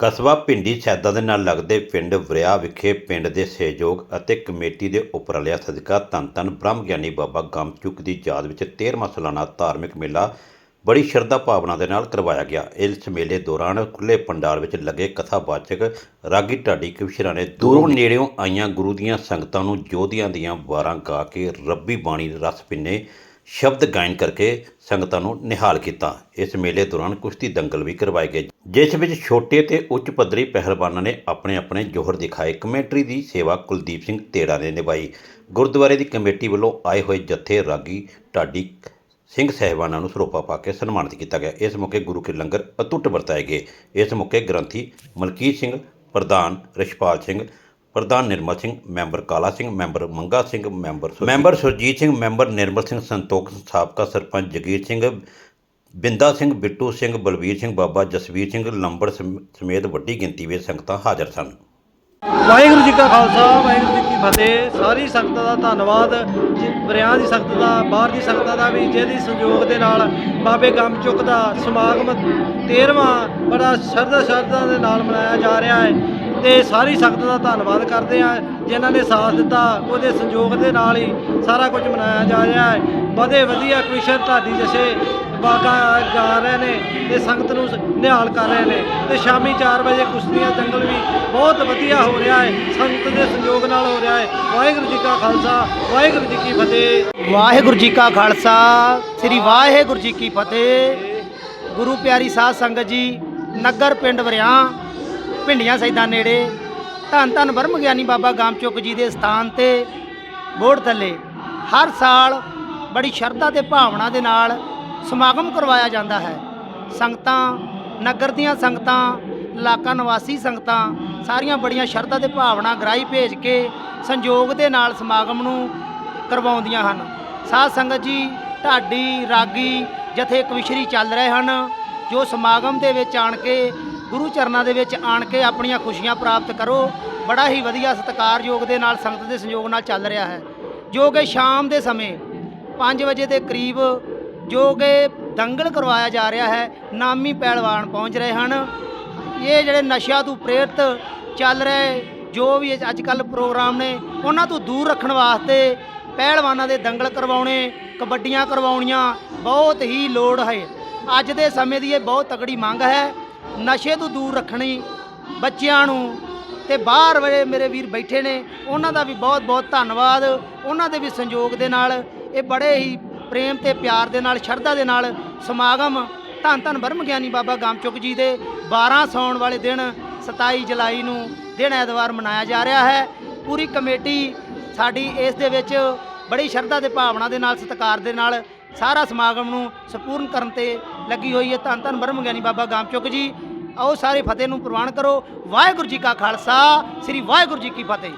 ਕਸਬਾ ਪਿੰਡੀ ਸੈਦਾ ਦੇ ਨਾਲ ਲੱਗਦੇ ਪਿੰਡ ਵਰਿਆ ਵਿਖੇ ਪਿੰਡ ਦੇ ਸਹਿਯੋਗ ਅਤੇ ਕਮੇਟੀ ਦੇ ਉਪਰਾਲਿਆਂ ਸਦਕਾ ਧੰਨ ਧੰਨ ਬ੍ਰਹਮ ਗਿਆਨੀ ਬਾਬਾ ਗਮਚੁਕ ਦੀ ਯਾਦ ਵਿੱਚ 13ਵਾਂ ਸਾਲਾਨਾ ਧਾਰਮਿਕ ਮੇਲਾ ਬੜੀ ਸ਼ਰਧਾ ਭਾਵਨਾ ਦੇ ਨਾਲ ਕਰਵਾਇਆ ਗਿਆ। ਇਸ ਮੇਲੇ ਦੌਰਾਨ ਖੁੱਲੇ ਪੰਡਾਲ ਵਿੱਚ ਲੱਗੇ ਕਥਾਵਾਚਕ ਰਾਗੀ ਢਾਡੀ ਕਵਿਸ਼ਰਾਂ ਨੇ ਦੂਰੋਂ ਨੇੜਿਓਂ ਆਈਆਂ ਗੁਰੂ ਦੀਆਂ ਸੰਗਤਾਂ ਨੂੰ ਜੋਧਿਆਂ ਦੀਆਂ ਵਾਰਾਂ ਗਾ ਕੇ ਰੱਬੀ ਬਾਣੀ ਦੇ ਰਸ ਪਿੰਨੇ ਸ਼ਬਦ ਗਾਇਨ ਕਰਕੇ ਸੰਗਤਾਂ ਨੂੰ ਨਿਹਾਲ ਕੀਤਾ। ਇਸ ਮੇਲੇ ਦੌਰਾਨ ਕੁਸ਼ਤੀ ਦੰਗਲ ਵੀ ਕਰਵਾਏ ਗਏ। ਜਿਸ ਵਿੱਚ ਛੋਟੇ ਤੇ ਉੱਚ ਪੱਧਰੀ ਪਹਿਲਵਾਨਾਂ ਨੇ ਆਪਣੇ ਆਪਣੇ ਜੋਹਰ ਦਿਖਾਏ। ਕਮੇਟਰੀ ਦੀ ਸੇਵਾ ਕੁਲਦੀਪ ਸਿੰਘ ਤੇੜਾ ਨੇ ਨਿਭਾਈ। ਗੁਰਦੁਆਰੇ ਦੀ ਕਮੇਟੀ ਵੱਲੋਂ ਆਏ ਹੋਏ ਜਥੇ ਰਾਗੀ ਢਾਡੀ ਸਿੰਘ ਸਹਿਬਾਨਾਂ ਨੂੰ ਸਰੋਪਾ ਪਾ ਕੇ ਸਨਮਾਨਿਤ ਕੀਤਾ ਗਿਆ। ਇਸ ਮੌਕੇ ਗੁਰੂ ਕੇ ਲੰਗਰ ਅਤੁੱਟ ਵਰਤਾਏ ਗਏ। ਇਸ ਮੌਕੇ ਗ੍ਰੰਥੀ ਮਲਕੀਤ ਸਿੰਘ, ਪ੍ਰਧਾਨ ਰਿਸ਼ਪਾਲ ਸਿੰਘ ਪ੍ਰਧਾਨ Nirmal Singh member Kala Singh member Manga Singh member member Surjit Singh member Nirmal Singh Santokh ਸਾਬਕਾ ਸਰਪੰਚ ਜਗੀਰ ਸਿੰਘ ਬਿੰਦਾ ਸਿੰਘ ਬਿੱਟੂ ਸਿੰਘ ਬਲਵੀਰ ਸਿੰਘ ਬਾਬਾ ਜਸਵੀਰ ਸਿੰਘ ਲੰਬੜ ਸਮੇ- ਸਮੇਤ ਵੱਡੀ ਗਿਣਤੀ ਵਿੱਚ ਸੰਗਤਾਂ ਹਾਜ਼ਰ ਸਨ। ਵਾਹਿਗੁਰੂ ਜੀ ਕਾ ਖਾਲਸਾ ਵਾਹਿਗੁਰੂ ਜੀ ਫਤਿਹ। ਸਾਰੀ ਸੰਗਤ ਦਾ ਧੰਨਵਾਦ। ਜੀ ਬਰਿਆਂ ਦੀ ਸੰਗਤ ਦਾ, ਬਾਹਰ ਦੀ ਸੰਗਤਾਂ ਦਾ ਵੀ, ਜਿਹਦੀ ਸੰਯੋਗ ਦੇ ਨਾਲ ਬਾਬੇ ਗਮਚੁਕ ਦਾ ਸਮਾਗਮ 13ਵਾਂ ਬੜਾ ਸ਼ਰਧਾ ਸ਼ਰਧਾ ਦੇ ਨਾਲ ਮਨਾਇਆ ਜਾ ਰਿਹਾ ਹੈ। ਤੇ ਸਾਰੀ ਸੰਗਤ ਦਾ ਧੰਨਵਾਦ ਕਰਦੇ ਆ ਜਿਨ੍ਹਾਂ ਨੇ ਸਾਥ ਦਿੱਤਾ। ਉਹਦੇ ਸੰਯੋਗ ਦੇ ਨਾਲ ਹੀ ਸਾਰਾ ਕੁਝ ਮਨਾਇਆ ਜਾ ਰਿਹਾ ਹੈ। ਵਧੇ ਵਧੀਆ ਕਵਿਸ਼ਰ ਢਾਡੀ ਜਸੇ ਬਾਗਾ ਗਾ ਰਹੇ ਨੇ ਤੇ ਸੰਗਤ ਨੂੰ ਸ- ਨਿਹਾਲ ਕਰ ਰਹੇ ਨੇ। ਤੇ ਸ਼ਾਮੀ 4 ਵਜੇ ਕੁਸ਼ਤੀਆਂ ਦੰਗਲ ਵੀ ਬਹੁਤ ਵਧੀਆ ਹੋ ਰਿਹਾ ਹੈ। ਸੰਗਤ ਦੇ ਸੰਯੋਗ ਨਾਲ ਹੋ ਰਿਹਾ ਹੈ। ਵਾਹਿਗੁਰੂ ਜੀ ਕਾ ਖਾਲਸਾ, ਵਾਹਿਗੁਰੂ ਜੀ ਕੀ ਫਤਿਹ। ਵਾਹਿਗੁਰੂ ਜੀ ਕਾ ਖਾਲਸਾ, ਸ੍ਰੀ ਵਾਹਿਗੁਰੂ ਜੀ ਕੀ ਫਤਿਹ। ਗੁਰੂ ਪਿਆਰੀ ਸਾਧ ਸੰਗਤ ਜੀ, ਨਗਰ ਪਿੰਡ ਵਰਿਆ, ਭਿੰਡੀਆਂ ਸੈਦਾਂ ਨੇੜੇ। ਧੰਨ ਧੰਨ ਬ੍ਰਹਮ ਗਿਆਨੀ ਬਾਬਾ ਗਾਮਚੁਕ ਜੀ ਦੇ ਸਥਾਨ ਤੇ ਬੋੜ ਥੱਲੇ। ਹਰ ਸਾਲ ਬੜੀ ਸ਼ਰਧਾ ਤੇ ਭਾਵਨਾ ਦੇ ਨਾਲ ਸਮਾਗਮ ਕਰਵਾਇਆ ਜਾਂਦਾ ਹੈ। ਸੰਗਤਾਂ, ਨਗਰ ਦੀਆਂ ਸੰਗਤਾਂ, ਇਲਾਕਾ ਨਿਵਾਸੀ ਸੰਗਤਾਂ ਸਾਰੀਆਂ ਬੜੀਆਂ ਸ਼ਰਧਾ ਤੇ ਭਾਵਨਾ ਗ੍ਰਾਈ ਭੇਜ ਕੇ ਸੰਯੋਗ ਦੇ ਨਾਲ ਸਮਾਗਮ ਨੂੰ ਕਰਵਾਉਂਦੀਆਂ ਹਨ। ਸਾਧ ਸੰਗਤ ਜੀ, ਢਾਡੀ, ਰਾਗੀ ਜਥੇ ਕਵਿਸ਼ਰੀ ਚੱਲ ਰਹੇ ਹਨ, ਜੋ ਸਮਾਗਮ ਦੇ ਵਿੱਚ ਆਣ ਕੇ, ਗੁਰੂ ਚਰਨਾਂ ਦੇ ਵਿੱਚ ਆਣ ਕੇ ਆਪਣੀਆਂ ਖੁਸ਼ੀਆਂ ਪ੍ਰਾਪਤ ਕਰੋ, ਬੜਾ ਹੀ ਵਧੀਆ ਸਤਿਕਾਰਯੋਗ ਦੇ ਨਾਲ ਸੰਗਤ ਦੇ ਸੰਯੋਗ ਨਾਲ ਚੱਲ ਰਿਹਾ ਹੈ। ਜੋ ਕਿ ਸ਼ਾਮ ਦੇ ਸਮੇਂ 5 ਵਜੇ ਦੇ ਕਰੀਬ ਜੋ ਕਿ ਦੰਗਲ ਕਰਵਾਇਆ ਜਾ ਰਿਹਾ ਹੈ, ਨਾਮੀ ਪਹਿਲਵਾਨ ਪਹੁੰਚ ਰਹੇ ਹਨ। ਇਹ ਜਿਹੜੇ ਨਸ਼ਿਆਂ ਤੋਂ ਪ੍ਰੇਰਿਤ ਚੱਲ ਰਹੇ ਜੋ ਵੀ ਅੱਜ ਕੱਲ ਪ੍ਰੋਗਰਾਮ ਨੇ, ਉਹਨਾਂ ਤੋਂ ਦੂਰ ਰੱਖਣ ਵਾਸਤੇ ਪਹਿਲਵਾਨਾਂ ਦੇ ਦੰਗਲ ਕਰਵਾਉਣੇ, ਕਬੱਡੀਆਂ ਕਰਵਾਉਣੀਆਂ ਬਹੁਤ ਹੀ ਲੋੜ ਹੈ। ਅੱਜ ਦੇ ਸਮੇਂ ਦੀ ਇਹ ਬਹੁਤ ਤਕੜੀ ਮੰਗ ਹੈ। ਨਸ਼ੇ ਤੋਂ ਦੂਰ ਰੱਖਣੀ ਬੱਚਿਆਂ ਨੂੰ ਤੇ ਬਾਹਰ ਵਾਲੇ ਮੇਰੇ ਵੀਰ ਬੈਠੇ ਨੇ, ਉਹਨਾਂ ਦਾ ਵੀ ਬਹੁਤ ਬਹੁਤ ਧੰਨਵਾਦ, ਉਹਨਾਂ ਦੇ ਵੀ ਸੰਯੋਗ ਦੇ ਨਾਲ ਇਹ ਬੜੇ ਹੀ ਪ੍ਰੇਮ ਤੇ ਪਿਆਰ ਦੇ ਨਾਲ, ਸ਼ਰਧਾ ਦੇ ਨਾਲ ਸਮਾਗਮ ਧੰਨ ਧੰਨ ਬ੍ਰਹਮ ਗਿਆਨੀ ਬਾਬਾ ਗਾਮਚੁਕ ਜੀ ਦੇ 12 ਸੌਣ ਵਾਲੇ ਦਿਨ 27 ਜੁਲਾਈ ਨੂੰ ਦਿਨ ਐਤਵਾਰ ਮਨਾਇਆ ਜਾ ਰਿਹਾ ਹੈ। ਪੂਰੀ ਕਮੇਟੀ ਸਾਡੀ ਇਸ ਦੇ ਵਿੱਚ ਬੜੀ ਸ਼ਰਧਾ ਤੇ ਭਾਵਨਾ ਦੇ ਨਾਲ, ਸਤਿਕਾਰ ਦੇ ਨਾਲ ਸਾਰਾ ਸਮਾਗਮ ਨੂੰ ਸੰਪੂਰਨ ਕਰਨ ਤੇ ਲੱਗੀ ਹੋਈ ਹੈ। ਧੰਨ ਧੰਨ ਬ੍ਰਹਮ ਗਿਆਨੀ ਬਾਬਾ ਗਾਮਚੁਕ ਜੀ, ਆਓ ਸਾਰੇ ਫਤਿਹ ਨੂੰ ਪ੍ਰਵਾਨ ਕਰੋ। ਵਾਹਿਗੁਰੂ ਜੀ ਕਾ ਖਾਲਸਾ, ਸ੍ਰੀ ਵਾਹਿਗੁਰੂ ਜੀ ਕੀ ਫਤਿਹ।